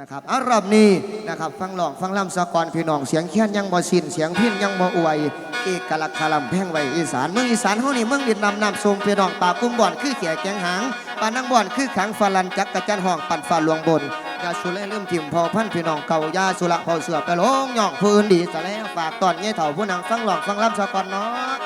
นะครับอารอบนี้นะครับฟังหลองฟังล่ำสะกอนพี่น้องเสียงแค้นยังบ่สิ้นเสียงพินยังบ่อวยเอกลักษณ์คาลำแพงไว้อีสานเมืองอีสานเฮานี่เมืองดินนำนำทรงพี่น้องป่ากุ้มบ่อนคือเขียแกงหางปานังบ่อนคือขังฟาลันจักกระจันห้องปั่นฟ้าหลวงบนยาสุเลลืมทิมพอพันพี่น้องเก่ายาสุระเผาเสือไปลงย่องพื้นดีซะแล้วฝากตอนเงี้ยเถ่าผู้นางฟังหลองฟังล่ำสะกอนเนาะ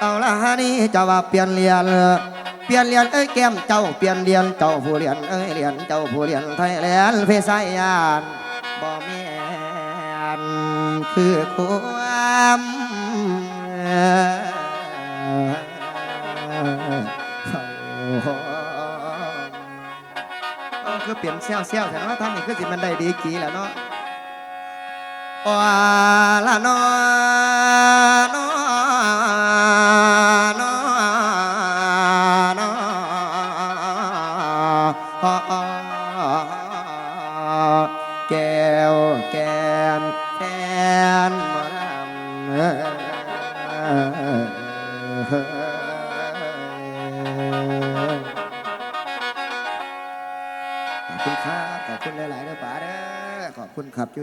เอาละฮะนี่จะว่าเปลี่ยนเรียน เปลี่ยนเรียนเอ้ยแก้มเจ้าเปลี่ยนเรียนเจ้าผู้เรียนเอ้ยเรียนเจ้าผู้เรียนไทยแลนด์เพศยานบ่แม่นคือความเออคือเปลี่ยนเซลเซลแต่ว่าท่านนี่คือสิมันได้ดีกี่แล้วเนาะว่าละนอน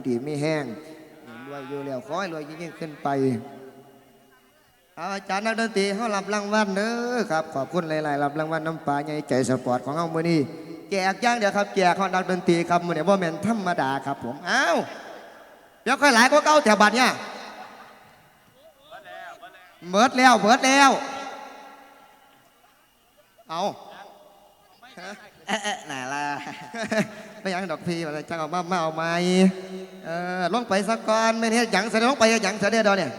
อยู่ดีไม่แห้งรวยอยู่แล้วขอให้รวยยิ่งขึ้นไปเอาอาจารย์นักดนตรีเขารับรางวัลเด้อครับขอบคุณหลายๆรับรางวัลน้ำปลาใหญ่ใจสปอร์ตของเขามือนี้แจกย่างเดียวครับแจกของนักดนตรีครับมือนี้ว่าแมนธรรมดาครับผมอ้าวเดี๋ยวค่อยหลายก็เก้าแถวบัตรเนี่ยเบิดแล้วเบิดแล้วเอา เอ๊ะเอ๊ะไหนล่ะไม่ยังดอกพีมันจะเอามามาเอาไหมเออลงไปสักก่อนไม่เนี่ยหยังเสด็จลงไปหยังเสด็จเดอเนี่ย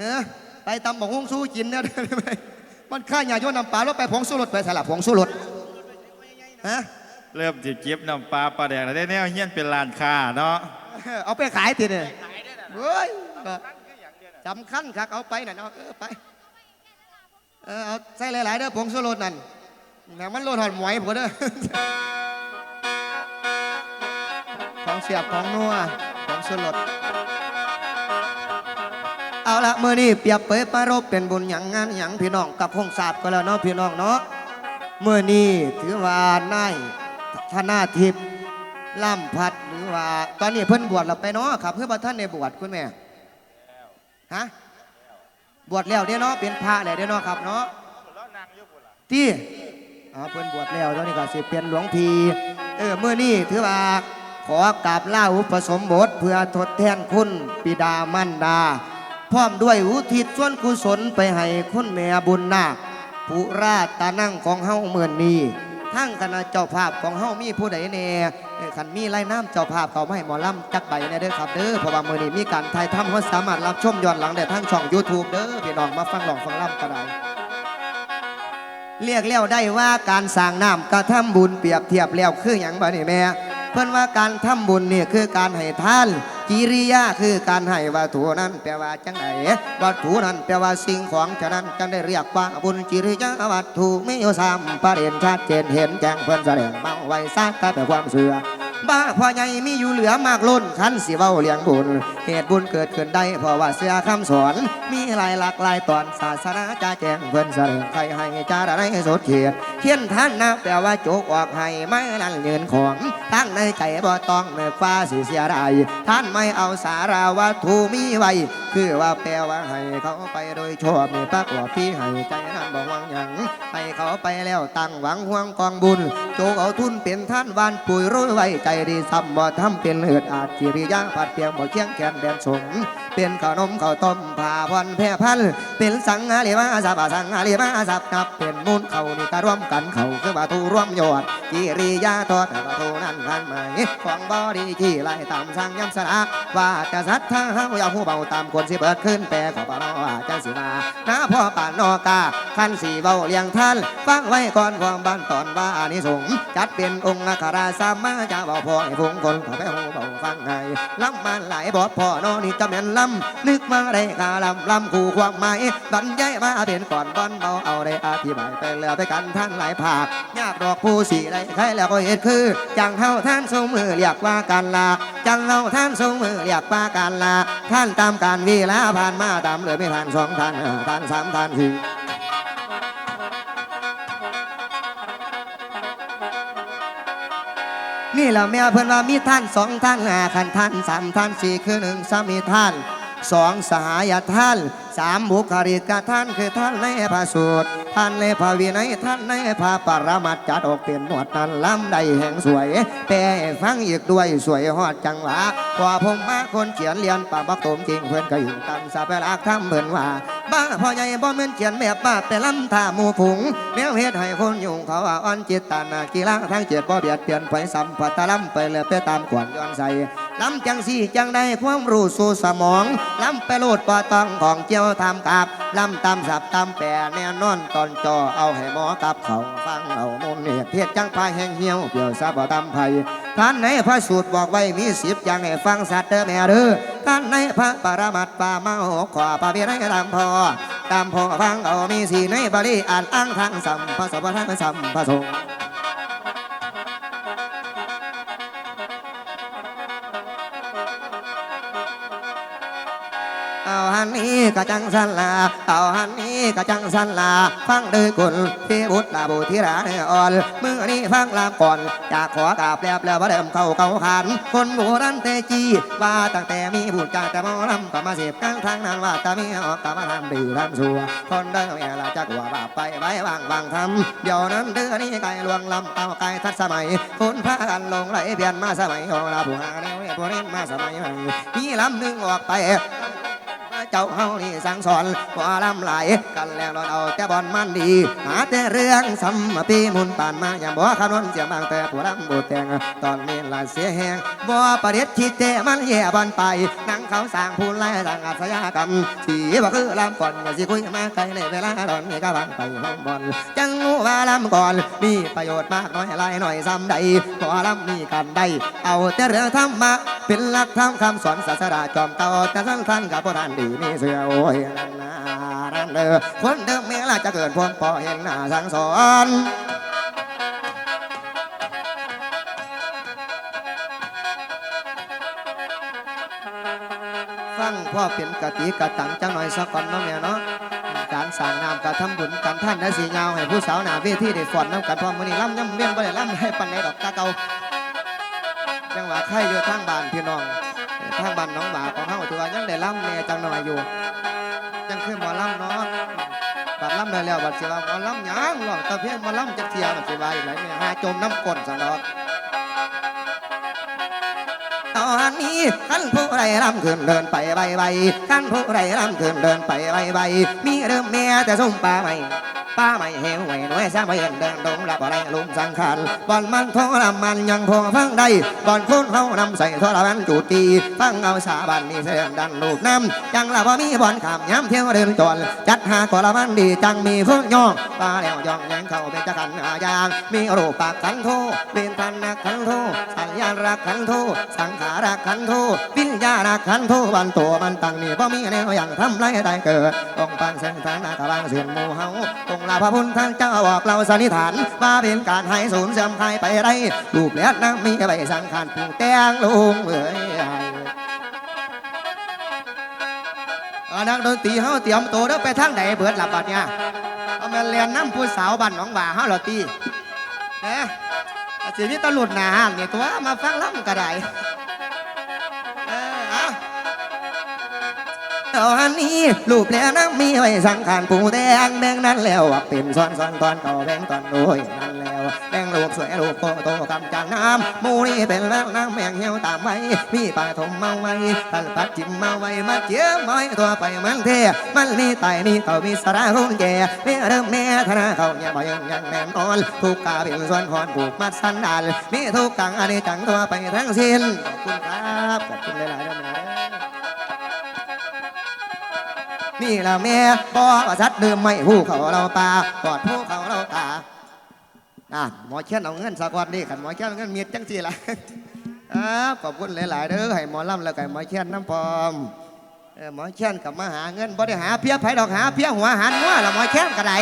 เออไปตำบักฮุ้งสู้กินเนี่ยมันข้าหยาโยนน้ำปลาลงไปผงสู้รสไปสลับผงสู้รสฮะเริ่มจะเก็บน้ำปลาปลาแดงแล้วได้แนวเฮี้ยนเป็นร้านค้าเนาะเอาไปขายทีเนี่ยเฮ้ยสำคัญครับเอาไปน่ะเนาะเออไปเออเอาใส่หลายๆเด้อผงสู้รสนั่น แหมมันโลดหอดหมวยผมเด้อของเสียบของนัวของสุรสเอาละเมื่อนี้เปียบเปยปรารบเป็นบุญอย่างงานอย่างพี่น้องกับคงศาสตร์ก็แล้วเนาะพี่น้องเนาะเมื่อนี้ถือว่านายธนาทิพย์ล่ำพัดหรือว่า ตอนนี้เพิ่นบวชแล้วไปเนาะครับ เพื่อประท่านในบวชคุณแม่ฮะบวชแล้วเด้เนาะเป็นพระแล้วเด้เนาะครับเนาะที่ อาเพิ่นบวชแล้วตอนนี้ก็สิเป็นหลวงพีเออเมื่อนี้ถือว่าขอกราบล่าอุปสมบทเพื่อทดแทนคุณปิดามันดา พร้อมด้วยอุทิศส่วนกุศลไปให้คุณแม่บุญนาคผู้ราชตานั่งของเฮาเมื่อนี้ทั้งคณะเจ้าภาพของเฮามีผู้ใดแน่เออคันมีไล่น้ำเจ้าภาพเขาไม่ให้หมอลำจักใบแน่เด้อครับเด้อเพราะว่ามื่อนี้มีการถ่ายทำเขาสามารถรับชมย้อนหลังได้ทั้งช่อง YouTube เด้อพี่น้องมาฟังหลองฟังล่ำก็ได้ เรียกแล้วได้ว่าการสร้างน้ำกระทำบุญเปรียบเทียบแล้วคืออย่างบ่นี่แม่ เพื่อนว่าการทำบุญเนี่ยคือการให้ทาน กิริยาคือการให้วัตถุนั้นแปลว่าจังไหนวัตถุนั้นแปลว่าสิ่งของฉะนั้นจังได้เรียกว่าบุญกิริยาวัตถุไม่อยู่สามประเด็นชัดเจนเห็นแจ้งเพื่อนแสดงบาไว้ซาแต่เป็นความเสื่อ บ้าพ่อใหญ่มีอยู่เหลือมากล้นขันสิเว้าเลี้ยงบุญ เหตุบุญเกิดขึ้นได้เพราะว่าเสียคำสอน มีหลายหลากหลายตอนศาสนาจะแจ้งเพื่อนเสนใครให้จาได้สดเขียดเขียนท่านนะแปลว่าโจกออกให้ไม่นั่นเงินของทั้งในใจบ่ต้องเนื้อฟ้าสิเสียดายท่านไม่เอาสาราวัตถุมีไว้ คือว่าแปลว่าให้เขาไปโดยชอบมีปักว่าพี่ให้ใจนั้นบอกหวังหยังให้เขาไปแล้วตั้งหวังห่วงกองบุญ โจกเอาทุนเป็นท่านวานปุ๋ยร้อยไว้ใจดีซ้ำบ่ทำเป็นเลือดอาจกิริยาผัดเปียงบ่เคียงแขนแดนสง เป็นขานมข้าวต้มผ่าพันแพร่พัน เป็นสังอาลีมาสับสังอาลีมาสับนับเป็นมูลเขานี่ก็ร่วมกันเขาคือว่าทูร่วมยอดกิริยาทอดประตูนั้นพันไหมของบอดีที่ไล่ตามสร้างย้ำสระว่าจะสัทธาเฮาอย่าหูเบาตามคนสิเบิดขึ้นแปรขอปานอว่าจะสิมาน้าพ่อป่านนอกาขันสีเบาเลี้ยงท่านฟังไว้ก่อนความบ้านตอนว่าอานิสงส์จัดเป็นองค์นาคราสามาจะบอกพ่อให้พงคนขาไปหูเบาฟังไงลำมันหลายบอดพ่อนอนี่จะแม่นลำนึกมาได้กาลำลำคู่ความหมายบรรยายมาเป็นก่อนบอนเบาเอาได้อธิบายไปแล้วไปกันท่านหลายภาคยากดอกผู้สีได้ใครแล้วก็เหตุคือจังเฮาท่านทรงมือเรียกว่าการลาจังเฮาท่านทรงมือเรียกว่าการลาท่านตามการเวลาผ่านมาตามเลยไม่ทันสองท่านห้าท่านสามท่านสี่นี่แหละแม่เพิ่อนว่ามีท่านสองท่านห้าขันท่านสามท่านสี่คือหนึ่งสามีท่าน สองสหายท่านสามบุคลิกท่านคือท่านในพระสูตร ท่านในพระวินัยท่านในพระปรมัตจัดออกเป็นหนวดนั้นล้ำใดแห่งสวยแต่ฟังอีกด้วยสวยฮอดจังหวะกว่าผมมาคนเขียนเรียนปะบักตมจริงเพื่อนก็อยู่ตามสาเปลักทำเหมือนว่าบ้าพ่อใหญ่บ่แม่นเขียนแบบบ้าแต่ลำท่าหมู่ผงแนวเฮ็ดให้คนยุ่งเขาว่าอ่อนจิตตานากีฬาทั้งเจ็ดบ่เบียดเปลี่ยนไปสัมผัสตะลำไปเลยไปตามกวนย้อนใส่ ล้ำจังสี่จังได้ความรู้สู่สมองล้ำไปโลดปอต้องของเจียวทำกับล้ำตามสับตามแปรแน่นอนตอนจอเอาให้หมอกับเขาฟังเอามุนเหตุเทียดจังพายแห้งเหี่ยวเกี่ยวซาบตามไผ่ท่านในพระสูตรบอกไว้มีสิบอย่างให้ฟังสัตว์เด้อแม่เด้อท่านในพระปรมัตถ์ปามาหกขวาปาเบียนตามพอตามพอฟังเอามีสีในบาลีอ่านอ้างทางสัมภาษาทางสัมภาษง เอาหันนี้กะจังสันลาเอาหันนี้กะจังสันลา ฟังเดือกุลที่บุตรลาบุธิราเนอ่อนมือนี้ฟังลาก่อนอยากขอกราบแล้วแล้วว่าเดิมเข้าเก่าขัน คนโบราณเตจีว่าตั้งแต่มีบุตรจากแต่มอลำก็มาเสพกันทางนั้นว่าตามีออกตามาทำดีทำชั่วคนเดิมแม่ละจักว่าบาปไปไว้วางวางทำเดี๋ยวนั้นเดือนนี้ไกลลวงลำเอาไกลทัดสมัยคนพากันลงไหลเปลี่ยนมาสมัยของเราผู้หาแนวเนี่ยผู้เล่นมาสมัยใหม่มีลำหนึ่งออกไป เจ้าเฮานี่สั่งสอนว่าลำไหลายกันแล้วนอนเอาแต่บอลมันดี หาแต่เรื่องสัมมาปีมุนปานมาอย่างบ่คำนวณเสียงบางแต่ผู้ลำบูแต่งตอนนี้ลาเสียแหงบ่ประเด็ดคิดแต่มันแย่บอลไปนั่งเขาสร้างพูนไล่สร้างอาชญากรรมสีบ่คือลำก่อนอย่าสิคุยมาไกลในเวลาตอนนี้ก็บังไปห้องบอลจังงูว่าลำก่อนมีประโยชน์มากน้อยหลายหน่อยซ้ำใดพอลำมีกันได้เอาแต่เรื่องธรรมะ เป็นหลักธรรมคำสอนศาสดาจอมเก่าแต่สั้นท่านกับโบราณดีมีเสือโอ้ยนันนานั่นเด้อคนเดิมเมื่อไรจะเกิดพวงพอเห็นหน้าสั่งสอนฟังพ่อเป็นกติกะตังจังหน่อยสักก่อนเนาะแม่เนาะการสร้างน้ำการทำบุญการท่านได้สียาวให้ผู้สาวหน้าเวทีได้ฝอนน้ำกันพร้อมมือนี้ล่ำย่ำเลี้ยงบ่ได้ล่ำให้ปันในดอกตาเก่า หวะใครอยู่ทางบ้านพี่น้องทางบ้านน้องหมาของเฮาถือว่ายังได้ล่ำแน่จังหน่อยอยู่จังคือหมอล่ำเนาะบัดล่ำได้แล้วบัดสิว่าหมอล่ำหยังหรอกต่เพียงหมอล่ำจักเทียบัดสิว่าอีกไหลแม่หาจมน้ำก้นซะเนาะตอนนี้ท่านผู้ใดรำขึ้นเดินไปใบใบท่านผู้ใดรำขึ้นเดินไปใบใบมีเริ่มแม่แต่ส่งปลาใหม่ ป้าใหม่เหวไหวหน่วยสร้างไปเห็นเดินดงรับอะไรลุมสังขารบอนมันโทรมันยังพอฟังได้บอนคนเขานำใส่โทรมันจูดตีฟังเอาสาบันนี่เสียงดันลูกน้ำจังละพอมีบอนขามย้ำเที่ยวเดินจอนจัดหากอละมันดีจังมีเพื่อย่องปลาแล้วย่องยังเข้าเป็นจักรันหายางมีรูปปากขันโทเป็นพันนักขันโทสัญญาณรักขันโทสังขารักขันโทวิญญาณรักขันโทบันตัวมันตั้งนี่บ่มีแนวอย่างทำไรได้เกิดองค์ปังเส้นทางนาคบางเสียนหมู่เฮาองค์ลาพระพุทธเจ้าบอกเราสันนิษฐานว่าเป็นการให้สูญเสื่อมใครไปได้รูปแล้วน้ำมีใบสังขารผูกแตงลุงเอ้ยเอานักดนตรีเฮาเตรียมตัวเด้อไปทางไหนเบิดหลับบัดเนี่ยเอามาเรียนน้ำผู้สาวบ้านหนองบ่าเฮาเหรอตีเอ๊ะอาชีพนี้ตลุดหนาห้างเนี่ยตัวมาฟังล่ำก็ได้ ตอนนี้รูปแล้วน้ำมีไว้สังขารปูแดงแดงนั้นแล้วเป็นซ้อนซ้อนตอนเก่าแบงตอนโอ้ยนั่นแล้วแดงรูปสวยรูปโตโตกำจังน้ำมูนี่เป็นแล้วน้ำแมงเหี่ยวตามไว้มีปลาถมเมาไว้ตันปัดจิ้มเมาไว้มาเจียวไม้ตัวไปมันเทมันนี่ไตนี่เขามีสาระรุ่นแก่เมื่อเริ่มแม่ธนาเขาเนี่ยบ่ยังยังแน่นอนทุกกาเป็นส่วนหอนผูกมัดสันดานมีทุกกังอันนี้จังตัวไปทั้งสิ้นขอบคุณครับขอบคุณหลายๆด้วยนะ นี่ละแม่บ่ว่าสัตว์เดิมไม่ผู้เขาเราปลากอดผู้เขาเราตาอะหมอเช่นเอาเงินสักวันนี่ขันหมอเช่นเอาเงินเมียจังสีละครับขอบคุณหลาย ๆเด้อให้หมอลำแล้วก็ให้หมอเช่นน้ำพร้อมเออหมอเช่นกับมาหาเงินบ่ได้หาเพี้ยไผดอกหาเพี้ยหัวหันงัวละหมอเช่นก็ได้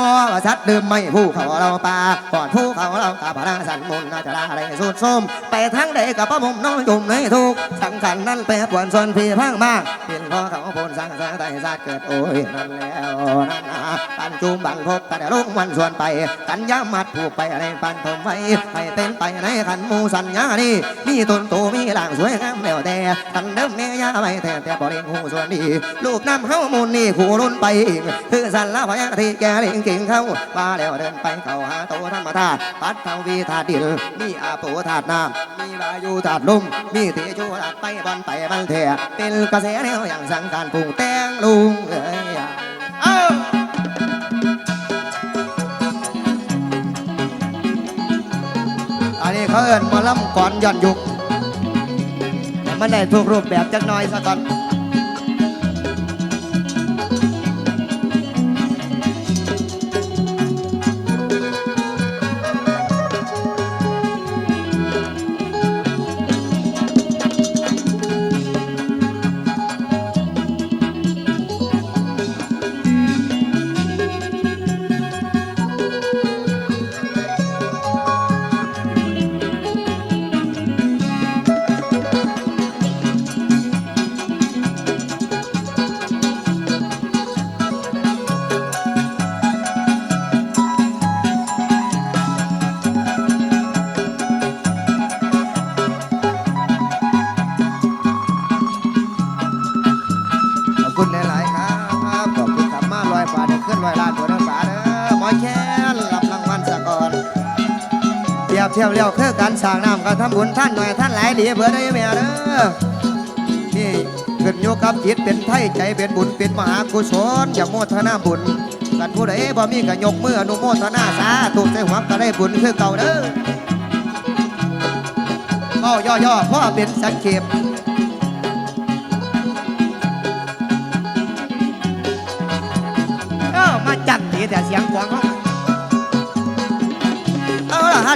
บ่ว่าชัดเดิมไม่ผู้เขาเราป่าก่อนผู้เขาเรากาพระสันมุนนาจะลาอะไรสุดส้มไปทั้งใดกับพระมุมน้อยจุ่มในทุกสังขันนั้นแปรปวนส่วนพี่พังมากเป็นพ่อเขาพลสร้างสร้างไตศาสตร์เกิดโอ้ยนั่นแล้วนั่นนะปันจุมบันพบกันลุกมันส่วนไปกันยามัดผูกไปอะไรปันผมไว้ให้เป็นไปในขันมูสัญญานี่มีต้นโตมีหลังสวยงามแล้วแต่กันเดิมแม่ยาไว้แต่แต่บ่เลี้ยงหูส่วนดีลูกน้ำเฮามูลนี่ขู่รุนไปอีกคือสันละพยาที่แกเลี้ยงเก่งเข้าว่าแล้วเดินไปเข้าหาโตธรรมธาตุปัดเทวีธาตุดินมีอาโปธาตุน้ำมีวายุธาตุลมมีเทโชธาตุไปบอลไปบันเทเป็นกระแสแนวอย่างสังการปรุงแตงลุงเอ้ยเอ้าอันนี้เขาเอิ้นมาล่ำก่อนย้อนยุคแต่มันได้ถูกรูปแบบจักน่อยซะก่อน ยบเทียบเรียวคือการสร้างน้ำการทำบุญท่านหน่อยท่านหลายดีเพื่อได้แม่เด้อนี่ขึ้นโยกับจิตเป็นไทยใจเป็นบุญเป็นมหากุศลอย่าโมทนาบุญกันผู้ใดบ่มีก็ยกมืออนุโมทนาสาธุใส่หัวก็ได้บุญคือเก่าเด้อก็ย่อๆพ่อเป็นสังเขปเออมาจัดตีแต่เสียงกวางเขา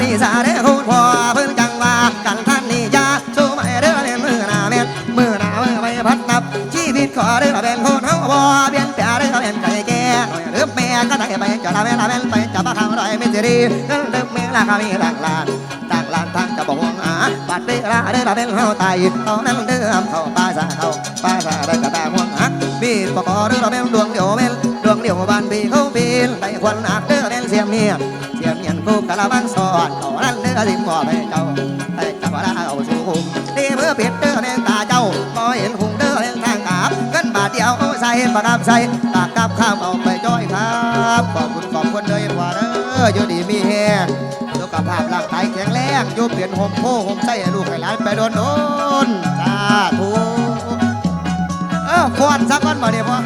เอาละฮาริสาเด้คุณพ่อเพิ่งจังว่ากันท่านนี่ยาสู้ไม่เด้อเล่นมือหน้าเม็ดมือหน้ามือไปพัดนับ ชีวิตขอเด้อเป็นคนเฮาบ่เบียนแปรเด้อเป็นไก่แก่หน่อยเด้อแม่ก็ได้ไปจะลาเวลาเป็นไปจะบ้าข้าวไรไม่สิดีเด้อเด้อแม่ละก็มีหลังลานต่างลานทางจะบอกว่าอาบัดเด้อลาเด้อเป็นเฮาตายตอนนั้นเด้อเข้าป่าสาเข้าป่าสาได้กระตาห่วงหักมีดปกอเด้อเป็นดวงเดียวเป็นดวงเดียวบ้านปีเขาปีนได้ควันหักเด้อดงเสียมเมียเสียมเมีย ละบังสอนเอานั้นเด้อสิมอบให้เจ้าให้เจ้าละเอาสู่คุมดีเมื่อปิดเด้อแดงตาเจ้าบ่เห็นหุงเด้อแดงทางกาบเงินบาทเดียวเอาใส่ปากกาใส่ปากกับข้ามเอาไปจ้อยครับขอบคุณขอบคุณเลยว่าเด้ออยู่ดีมีแฮงสุขภาพร่างกายแข็งแรงอยู่เปลี่ยนห่มโพห่มใส่ลูกให้หลานไปโดนโดนสาธุเออฟอนสักวันมาเนี่ยพ่อ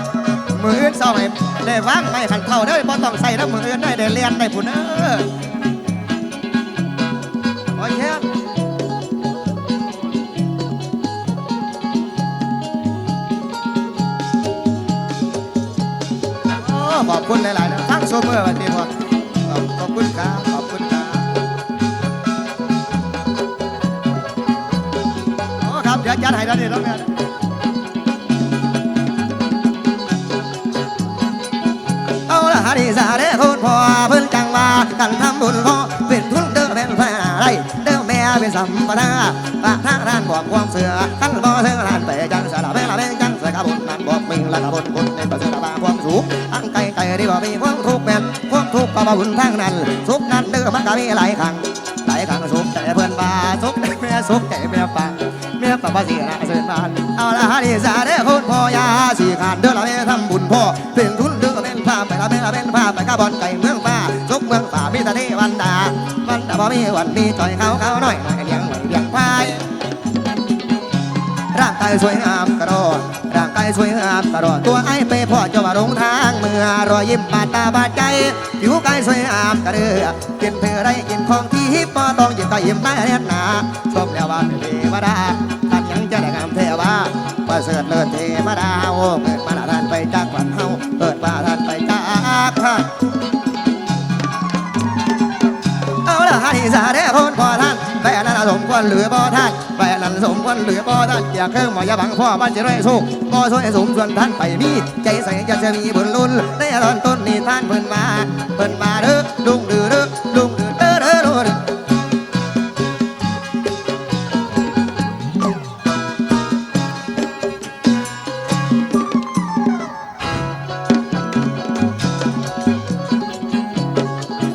มืออื่นเศร้าให้ได้วางไม่ขันเข่าเด้อพ่ต้องใส่แล้วมืออื่นได้ได้เรียนได้ผุนเออ โอเคโอ้ขอบคุณหลายๆนะทั้งโซเมอร์วันนี้พ่อขอบขอบคุณครับขอบคุณครับโอ้ครับเดี๋ยวจัดให้แล้วนี่แล้วเนี่ยเอาละฮาริสาเด้ สัมปทาปากทางร้านบอกความเสือขั้นบ่เสือร้านไปจังสารเวลาเป็นจังเสือกระบุญนั่นบอกมิงละกระบุญบุญในประเสริฐบาความสุขอังไกลไกดีบ่มีความทุกข์แม่นความทุกข์ก็บ่บุญทางนั้นสุขนั้นเด้อมันก็มีหลายครั้งหลายครั้งสุขแต่เพื่อนบาสุขแต่แม่สุขแต่แม่ป่าเมียปะบาสีนะเสินบานเอาละฮาริสาเด้อคุณพ่อยาสีขาดเด้อละแม่ทำบุญพ่อเป็น วันดาบ่มีวันมีจ่อยเขาเขาหน่อยหน่อยเลี้ยงหน่อยเลี้ยงพายร่างกายสวยงามกระโดดร่างกายสวยงามกระโดดตัวไอ้ไปพ่อจะว่าลงทางเมื่อรอยยิ้มบาดตาบาดใจผิวกายสวยงามกระเดือกินเธอได้กินของที่ฮิปปอต้องยิ้มก็ยิ้มได้เรียนหนาชมแล้วว่าเป็นเทวดาท่านยังจะได้งามเทวาประเสริฐเลิศเทวดาโอ้เกิดมาท่านไปจากวัน คนพ่อท่านแฟนนั้นสมควรหรือบ่ท่านไปนั้นสมควรหรือบ่ท่านอยากเครื่องหมอยาบังพ่อบ้านจะได้สุขบ่ช่วยสมส่วนท่านไปมีใจใส่จะจะมีบุญลุ้นในตอนต้นนี้ท่านเพิ่นมาเพิ่นมาเด้อดุงดือเด้อดุงดือเด้อเด้อเด้อเด้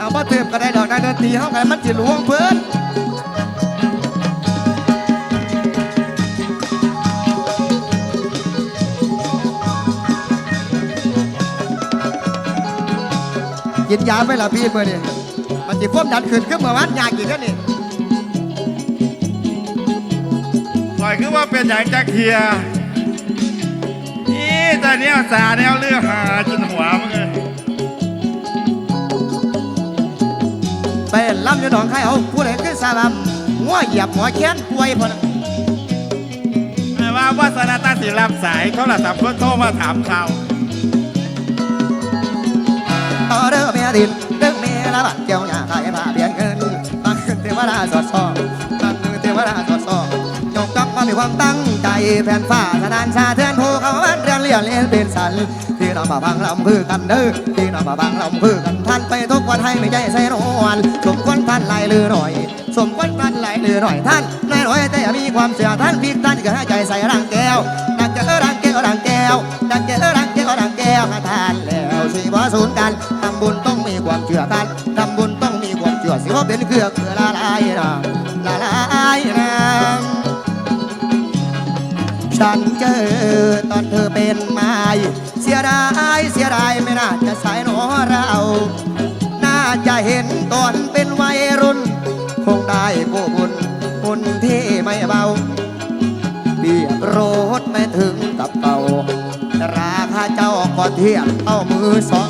อาบ่เติมก็ได้ดอกนักดนตรีเฮากันมันสิหลวงเพิ่น ยาไปละพี่มื้อนี้มันสิความดันขึ้นขึ้นเมื่อวานยากินกันนี่ปล่อยคือว่าเป็นอย่างจักเทียนี่แต่แนวสาแนวเลือหาจนหัวมันเลยไปลำอยู่หนองไข่เอาผู้ใดขึ้นสาลำหัวเหยียบหัวแค้นป่วยพอนะแม่ว่าวัฒนตาศิลป์สายโทรศัพท์เพื่อนโทรมาถามข่าวต่อเด้อเมีย ดินเด้อเมียละบัดเจ้าหน้าขายผ้าเปลี่ยนเงินบางคืนเทวดาสอดส่องบางคืนเทวดาสอดส่องจงจ้องมามมีความตั้งใจแผ่นฟ้าสนานชาเทือนภูเขาบ้านเรียนเรียนเรียนเป็นสันที่เรามาพังลำพือกันเด้อที่เรามาพังลำพือกันท่านไปทุกวันให้ไม่ใจใส่นวนสมควรท่านไหลลือหน่อยสมควรท่านไหลลือหน่อยท่านนายหน่อยแต่มีความเสียท่านพิกท่านก็ให้ใจใส่ร่างแก้วดังเจอร่างแก้วร่างแก้วดังเจอร่างแก้วร่างแก้วมาทานแล้ว สิบ่สูญกันทำบุญต้องมีความเชื่อกันทำบุญต้องมีความเชื่อสิว่าเป็นเครือเกลือละลายนะละลายนะฉันเจอตอนเธอเป็นไม้เสียดายเสียดายไม่น่าจะสายหนอเรา น่าจะเห็นตอนเป็นวัยรุ่น คงได้กู้บุญบุญที่ไม่เบาเบียบรถไม่ถึงกับเก่า ราคาเจ้าก็เทียบเอามือสอง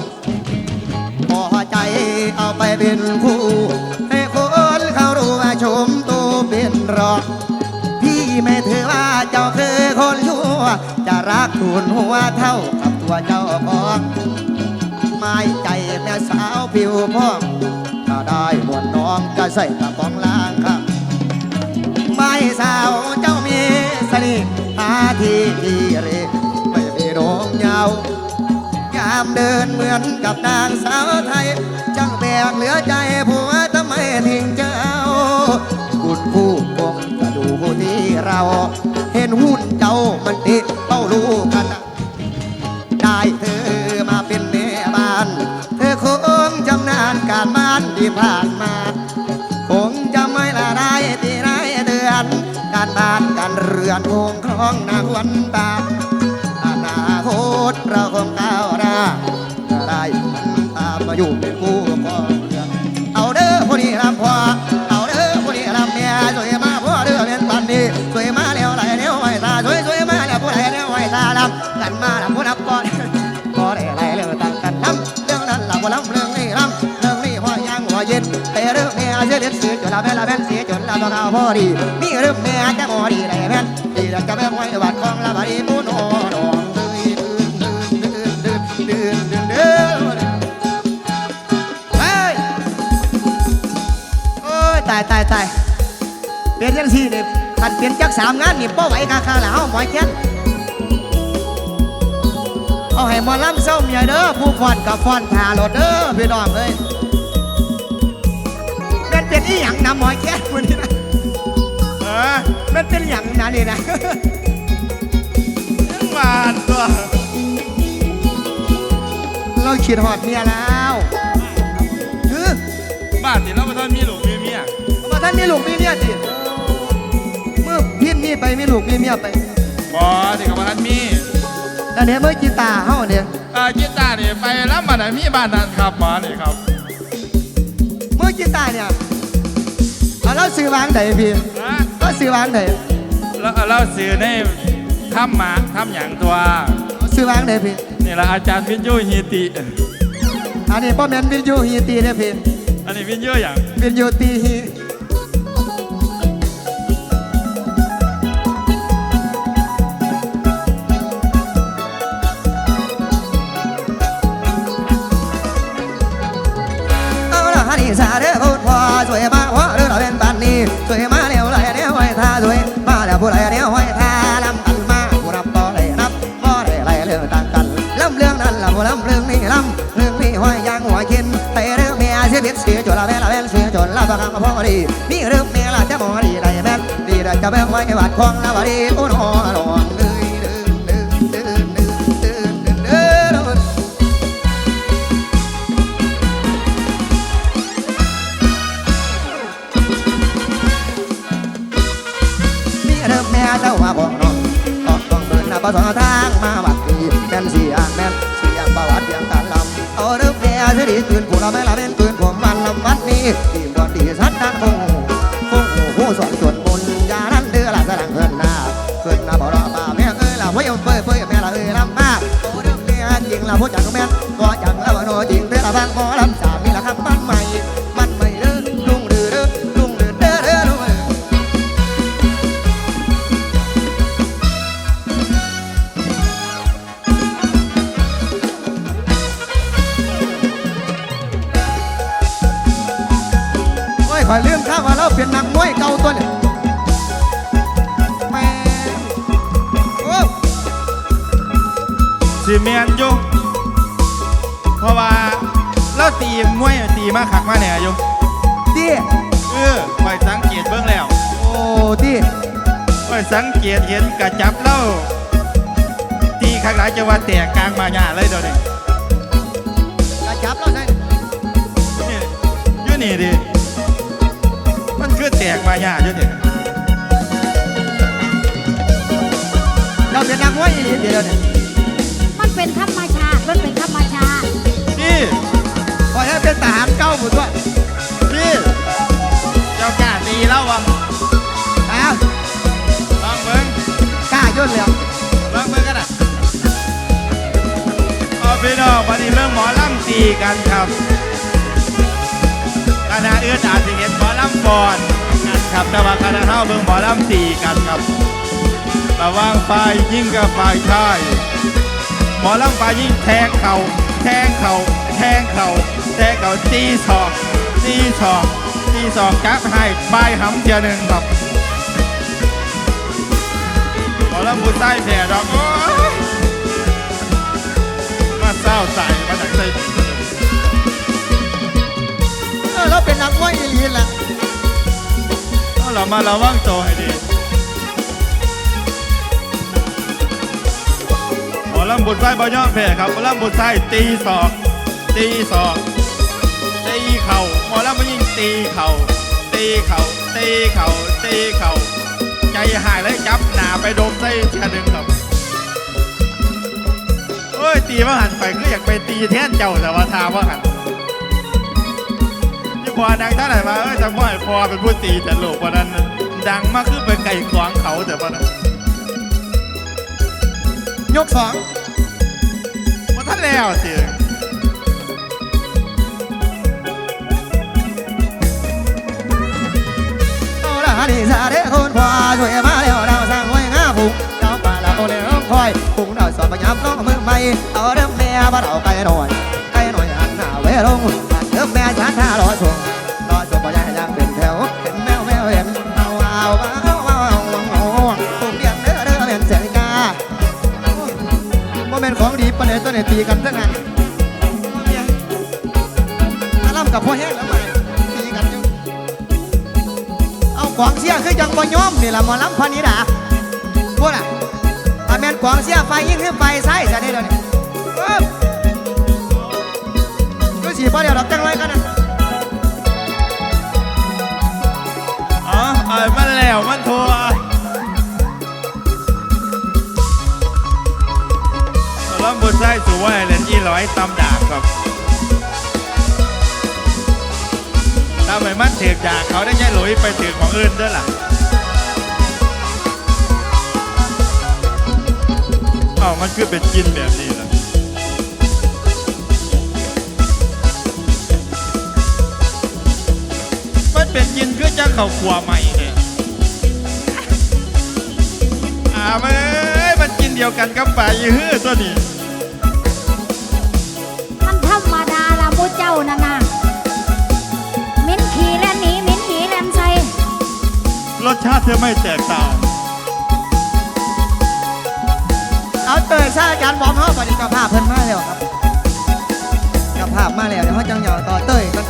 พอใจเอาไปเป็นคู่ ให้คนเขารู้ว่าชมตัวเป็นรองพี่ไม่ถือว่าเจ้าคือคนชั่ว จะรักทุนหัวเท่ากับตัวเจ้าของไม่ใจแม่สาวผิวพองถ้าได้บวนน้องจะใส่กระป๋องล้างครับไม่สาวเจ้ามีเสน่ห์หาทีดีเร ดงยาวยามเดินเหมือนกับนางสาวไทย จังแบกเหลือใจผัวทำไมทิ้งเจ้าคุณผู้คงจะดูที่เรา เห็นหุ่นเจ้ามันติดเป้าลูกกัน ได้เธอมาเป็นแม่บ้าน เธอคงจำนานการบ้านที่ผ่านมา คงจะไม่ละได้ที่ไรเดือน การบ้านการเรือนคงคล้องนาวันตาอนา คตเราคงก้าวหน้าจะได้มันตามมาอยู่เป็นคู่ครองเรือนเอาเด้อผู้นี้รับพ่อเอาเด้อผู้นี้รับเมียสวยมาพ่อเด้อเรียนปันนี้สวยมาแล้วไหลแล้วไหวตาสวยสวยมาแล้วผู้ใดแล้วไหวตาลำกันมาแล้วผู้นับก่อนก็ได้ไหลแล้วต่างกันน้ำเรื่องนั้นหลับว่าล้ำเรื่องนี้ลำเรื่องนี้พ่อยางหัวเย็นไอ้เรื่องเมียเสียเด็ดเสียจนละแม่ละแม่นเสียจนละตัวเขาพอดีมีเรื่องเมียจะพอดีได้แม่นดีแล้วจะแม่ไว้วัดของละบารีมุนโอ ตายตายตายเปลี่ยนจังสี่เนี่ยขัดเปลี่ยนจักสามงานนี่ป้ไหวคาคาแล้วหมอยแค้นเอาให้หมอลำเศร้าเมียเด้อผู้ฟอนกับฟอนทาโหลดเด้อพี่น้องเลยเป็นเป็นอีหยังนะหมอยแค้นวันนี้นะเออมันเป็นหยังนะนี่นะยังหวานตัวเราขีดหอดเมียแล้วคือบ้านที่เรา มาท่านมีลูกมีเมียสิเมื่อพินมีไปมีลูกมีเมียไปบอที่กับบ้านมีแล้วเนี่ยเมื่อกีตาร์เฮาเนี่ยเอ่อกีตาร์นี่ไปรับมาไหนมีบ้านนั้นครับหมอนี่ครับ เมื่อกีตาร์เนี่ยเอาเราซื้อวางไหนพี่นะเราซื้อวางไหนแล้วเราสื่อในทำหมากทำอย่างตัวซื้อวางไหนพี่นี่ละอาจารย์วินยูฮีติอันนี้ป้อแมนวินยูฮีตีเนี่ยพี่อันนี้วินยูอย่างวินยูตีฮี รีมีเรื่องเมลาจะมอรีไรแม่ดีได้จะแบ่ไว้วัดคลองละบารีโอ้นอหลงเลยเดินเดินเดินเดินเดินเดินเดินมีเรื่องแม่เจ้าว่าบอกนองตองตองเดินหน้ประสอทางมาบัดดีแม่นเสียงแม่นเสียงประวัติเสียงการลำเอาเรื่องเมียจะดีตื่นผัวเราไม่ละเป็นตื่นผัวมันลำวัดนี้ จริงละผู้จังแม่นก็จังละบ่โนจริงเด้อละบางหมอลำสามมีละคำบ้านใหม่บ้านใหม่เด้อลุงเด้อเด้อลุงเด้อเด้อเด้อลุงเด้อโอ้ยขอยลืมข้าวว่าเราเป็นนักมวยเก่าตัวเนี่ยแม่โอ้สิเมียนอยู่ ตีมวยตีมาขักมาเนี่ยอยู่ดีเออคอยสังเกตเบื้องแล้วโอ้ดีคอยสังเกตเห็นกระจับเล่าตีข้างหลังจะว่าแตกกลางมาหยาเลยเดี๋ยวนี้กระจับเราใช่นี่อยู่นี่ดิมันคือแตกมาหยาอยู่นี่เราเป็นนักมวยอีหลีเดียวเนี่ยมันเป็นธรรมชาติมันเป็นธรรมชาตินี่ข อยให้เป็นทหารเก่าหมดด้วยนี่เจ้ากล้าตีแล้ววะอ้าวลองเบิ้งกล้าย่นเลยลองเบิ้งกันอะเอาพี่น้องวันนี้เรื่องหมอลำตีกันครับคณะเอื้ออาจจะเห็นหมอลำก่อนกันครับแต่ว่าคณะเท่าเบิ่งหมอลำตีกันครับระหว่างฝ่ายยิ่งกับฝ่ายชายหมอลำฝ่ายยิ่งแทงเข่าแทงเข่าแทงเข่า แทงเข่าตีศอกตีศอกตีศอกจับให้บายหำเทียหนึ่งครับหมอลำบุญใต้แผ่ดอกโอ้ยมาเศร้าใส่มาจากใส่เออเราเป็นนักมวยอีลีแหละเอาเรามาระวังตัวให้ดีหมอลำบุญใต้บอย่อแผ่ครับหมอลำบุญใต้ตีศอก ตีศอก เข่าหมอลำมันยิ่งตีเข่าตีเข่าตีเข่าตีเข่าใจหายแล้วจับหนาไปดมใส่เทียหนึ่งครับโอ้ยตีว่าหันไปก็อยากไปตีแท่นเจ้าแต่ว่าทาว่าหันที่พอนางท่านไหนมาเอ้ยจำว่าพอเป็นผู้ตีแต่ลูกวันนั้น ดังมากขึ้นไปไก่ขวางเขาแต่วันนั้นยกสองว่าท่านแล้วสิ เอาละฮันนี่ซาเด้คนพอช่วยมาแล้วเราสร้างไว้งาผูกเราป่าเราโอเลี้ยงคอยผูกเราสอนปัญญาน้องมือใหม่เอาเริ่มแม่มาเราไกลหน่อยไกลหน่อยอันหน้าเวลงเริ่มแม่ชาท่ารอชงรอชงปัญญายังเป็นแถวเห็นแมวแมวเห็นเอาเอาเอาเอาเอาเอาผมเรียกเด้อเด้อเป็นเสียงกาว่าเป็นของดีปะเนี่ยตัวเนตีกันทั้งนั้น นี่ละหมอลำพันนี้ดาพวกน่ะถ้าแม่นกวางเสียไฟยิ่งขึ้นไฟใส่ซะนี่เดี๋ยวนี้ดูสิบ่เดี๋ยวดอกจังไรกันนะอ๋อเอ้ยมันแล้วมันทัวลำบุญใต้สู่ว่าเลนยี่ร้อยตำดาบครับถ้าไมมันถือกจากเขาได้แค่หลุยไปถือของอื่นด้วยล่ะ มันคือเป็นกินแบบนี้ล่ะมันเป็นกินคือจังเขาขวใหม่เนี่ยอ่าเอ้ยมันกินเดียวกันกับปลายี่ฮื้อตัวนี้มันธรรมดาละมูเจ้านั่นน่ะมิ้นขี่และหนีมิ้นหนีแลนใส่รสชาติจะไม่แตกต่าง อาเตยซาอาจารบอมเฮาบัดนี้เจ้าภาพเพิ่นมาแล้วครับเจ้าภาพมาแล้วเดี๋ยวเฮาจังเหยาต่อเตยกัน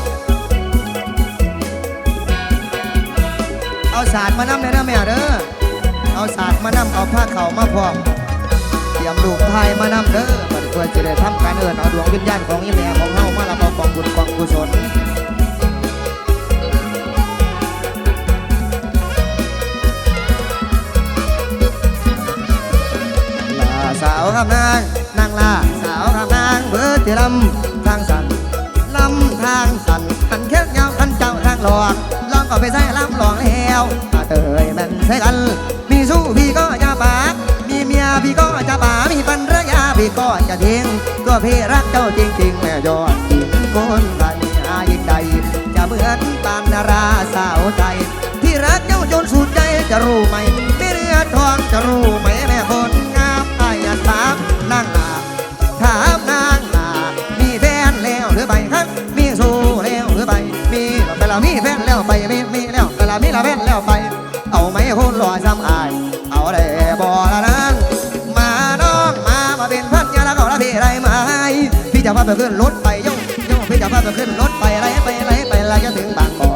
เอาศาสตร์มานำเลยนะแม่เด้อเอาศาสตร์มานำเอาผ้าเข่ามาพร้อมเตรียมลูกไทยมานำเด้อบัดเพื่อจะได้ทำการเอินเอาดวงวิญญาณของอีแม่ของเฮามารับเอากองบุญกองกุศลาสาวคำนางนางลาสาวคำนางเบอร์ติลำทางสันลำทางสันขันเค้กยาวขันเจ้าทางหลอกลองก็ไปใส่ลำหลองแล้วมาเตยมันใส่กัน มีสู้พี่ก็จะปากมีเมียพี่ก็จะป่ามีภรรยาพี่ก็จะทิ้งก็พี่รักเจ้าจริงๆแม่ยอดหญิงคนไทยอายิ่งใดจะเหมือนปานดาราสาวใจที่รักเจ้าจนสุดใจจะรู้ไหมไม่เรือทองจะรู้ไหม แฟนแล้วไป เอาไหมคนรอซ้ำอาย เอาได้บ่ละนางมาน้องมามาเป็นพันยาแล้วก็ละพี่ไรไหมพี่จะพาไปขึ้นรถไปโยโยพี่จะพาไปขึ้นรถไปไรไปไรไปไรจะถึงบางกอ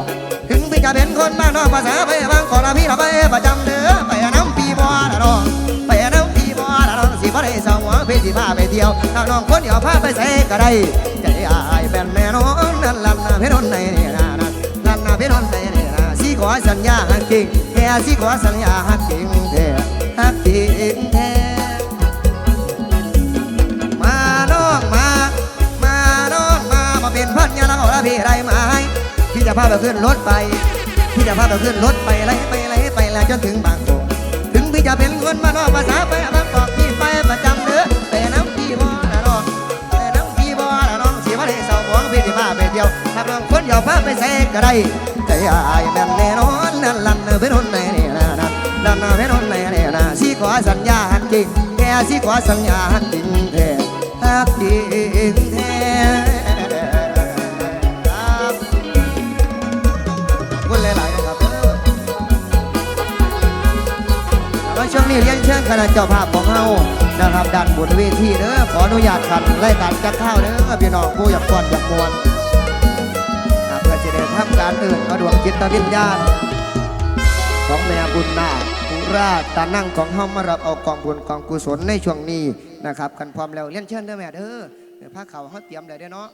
ถึงพี่จะเป็นคนบ้านนอกภาษาไปบางขอละพี่ละไปประจำเด้อไปน้ำปีบัวละน้องไปน้ำปีบัวละน้องสิบ่ได้สาวหัวพี่สิพาไปเที่ยวถ้าน้องคนเดียวพาไปใส่ก็ได้ใจอายเป็นแม่น้องนั่นลันนาพี่นนในนี่นะนั่น อสัญญาหักจริงแค่สิขอสัญญาหักจริงแท้หักจริงแท้มาน้องมา มาน้องมามาเป็นพันยาแล้วละพี่ไรไหมพี่จะพาไปขึ้นรถไป พี่จะพาไปขึ้นรถไปไรไปไรไปแล้วจนถึงบางโบถึงพี่จะเป็นคนมานอกภาษาไปบางกอกพี่ไปประจำเด้อไปน้ำพี่บ่ละน้องไปน้ำพี่บ่ละน้องสิว่าได้เศร้าหมองพี่สิพาไปเที่ยวถ้าน้องคนเดียวพาไปแซกก็ได้ อายแม่นแน่นอนนั่นลันเนเป็นคนไหนนี่นะนั่นลันเนเป็นคนไหนนี่นะสิขอสัญญาหักจริงแค่สิขอสัญญาหักจริงแท้หักจริงแท้ครับขอบคุณหลายๆนะครับแล้วช่วงนี้เรียนเชิญคณะเจ้าภาพของเฮานะครับด้านบนเวทีเด้อขออนุญาตขันรายการจักข้าวเด้อพี่น้องผู้อยากก่อนอยากมวน ทำการอื่นเอาดวงจิตวิญญาณของแม่บุญนาคภูราชตานั่งของเฮามารับเอากองบุญกองกุศลในช่วงนี้นะครับกันพร้อมแล้วเรียนเชิญเด้อแม่เด้อเดี๋ยวผ้าเขาเขาเตรียมเลยเด้อเนาะ